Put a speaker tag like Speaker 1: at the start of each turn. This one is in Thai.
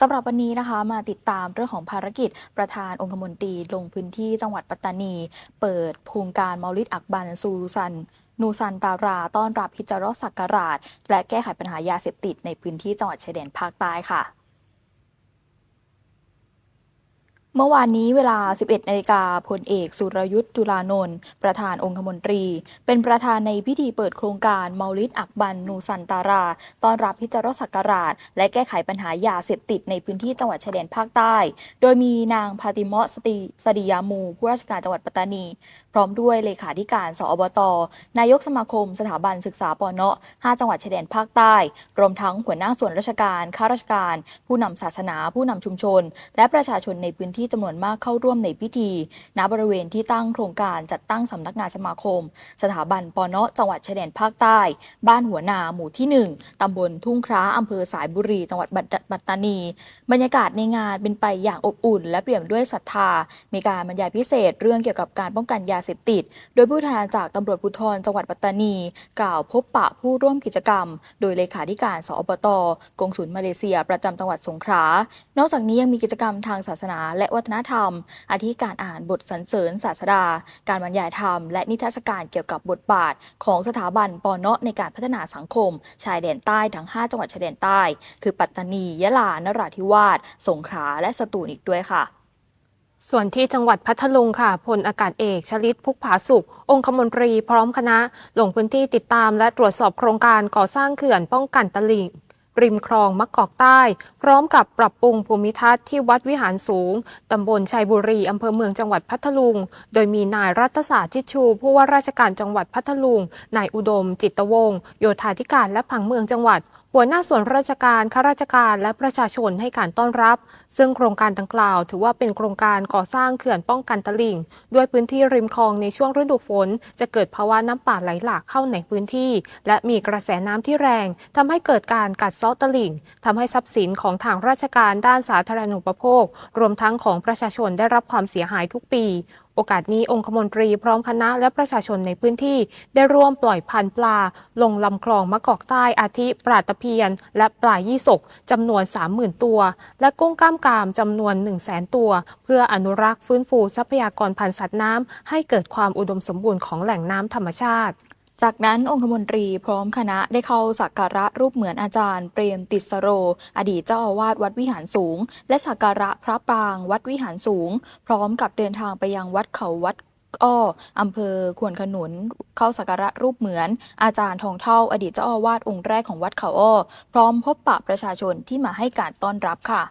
Speaker 1: สำหรับวันนี้นะคะมาติดตามเรื่องของภารกิจประธานองคมนตรีลงพื้นที่จังหวัดปัตตานี เปิดโครงการมอลิดอักบันซูซัน นูซันตารา ต้อนรับฮิจารอสักการาช และแก้ไขปัญหายาเสพติดในพื้นที่จังหวัดชายแดนภาคใต้ค่ะ เมื่อวานนี้เวลา 11นาฬิกาพลเอกสุรยุทธ์จุลานนท์ประธานองคมนตรี เป็นประธานในพิธีเปิดโครงการเมาลิดอักบันนูซันตารา ต้อนรับฮิจารอสักการาช และแก้ไขปัญหายาเสพติดในพื้นที่จังหวัดชายแดนภาคใต้ โดยมีนางพาติมาะสติสดิยามู ผู้ราชการจังหวัดปัตตานี พร้อมด้วยเลขาธิการสอบต นายกสมาคม สถาบันศึกษาปอเนาะ5จังหวัดชายแดนภาคใต้ รวมทั้งหัวหน้าส่วนราชการข้าราชการ ผู้นำศาสนา ผู้นำชุมชน และประชาชนในพื้นที่จำนวนมากเข้าร่วมในพิธี ณบริเวณที่ตั้งโครงการจัดตั้งสำนักงานสมาคม สถาบันปเนะจังหวัดชายแดนภาคใต้ บ้านหัวนาหมู่ที่ 1 ตำบลทุ่งคร้าอำเภอสายบุรี จังหวัดปัตตานี บรรยากาศในงานเป็นไปอย่างอบอุ่น และเปี่ยมด้วยศรัทธา มีการบรรยายพิเศษ เรื่องเกี่ยวกับการป้องกันยาเสพติด โดยผู้แทนจากตำรวจภูธรจังหวัดปัตตานี กล่าวพบปะผู้ร่วมกิจกรรม โดยเลขาธิการสอบตกงสุลมาเลเซีย ประจำจังหวัดสงขลานอกจากนี้ยังมีกิจกรรมทางศาสนาและวัฒนธรรม อาทิการอ่านบทสรรเสริญศาสดา การบรรยายธรรม และนิทรรศการเกี่ยวกับบทบาท ของสถาบันปอเนาะในการพัฒนาสังคม ชายแดนใต้ทั้ง 5 จังหวัดชายแดนใต้ คือปัตตานี ยะลา นราธิวาส สงขลา และสตูลอีกด้วยค่ะ
Speaker 2: ส่วนที่จังหวัดพัทลุงค่ะพลอากาศเอกชลิตพุกผาสุข องคมนตรีพร้อมคณะ ลงพื้นที่ติดตามและตรวจสอบโครงการก่อสร้างเขื่อนป้องกันตลิ่ง ริมคลองมะกอกใต้ พร้อมกับปรับปรุงภูมิทัศน์ที่วัดวิหารสูง ตำบลชัยบุรีอำเภอเมืองจังหวัดพัทลุง โดยมีนายรัฐศาสตร์จิตชู ผู้ว่าราชการจังหวัดพัทลุง นายอุดม จิตวงศ์โยธาธิการและผังเมืองจังหวัดหัวหน้าส่วนราชการข้าราชการและประชาชนให้การต้อนรับ ซึ่งโครงการดังกล่าว ถือว่าเป็นโครงการก่อสร้างเขื่อนป้องกันตลิ่ง ด้วยพื้นที่ริมคลองในช่วงฤดูฝน จะเกิดภาวะน้ำป่าไหลหลากเข้าในพื้นที่ และมีกระแสน้ำที่แรง ทำให้เกิดการกัดเซาะตลิ่งทำให้ทรัพย์สินของทางราชการด้านสาธารณูปโภค รวมทั้งของประชาชนได้รับความเสียหายทุกปี โอกาสนี้องคมนตรีพร้อมคณะและประชาชนในพื้นที่ ได้ร่วมปล่อยพันธุ์ปลา ลงลำคลองมะกอกใต้อาทิปลาตะเพียน และปลายี่สกจำนวน 30,000 ตัว และกุ้งก้ามกามจำนวน 100,000 ตัว เพื่ออนุรักษ์ฟื้นฟูทรัพยากรพันธุ์สัตว์น้ำให้เกิดความอุดมสมบูรณ์ของแหล่งน้ำธรรมชาติ
Speaker 1: จากนั้นองคมนตรีพร้อมคณะได้เข้าสักการะรูปเหมือนอาจารย์ เปรมติสโร อดีตเจ้าอาวาสวัดวิหารสูง และสักการะพระปรางวัดวิหารสูง พร้อมกับเดินทางไปยังวัดเขาวัดอ้ออำเภอควนขนุน เข้าสักการะรูปเหมือน อาจารย์ทองเท่า อดีตเจ้าอาวาสองค์แรกของวัดเขาอ้อ พร้อมพบปะประชาชนที่มาให้การต้อนรับค่ะ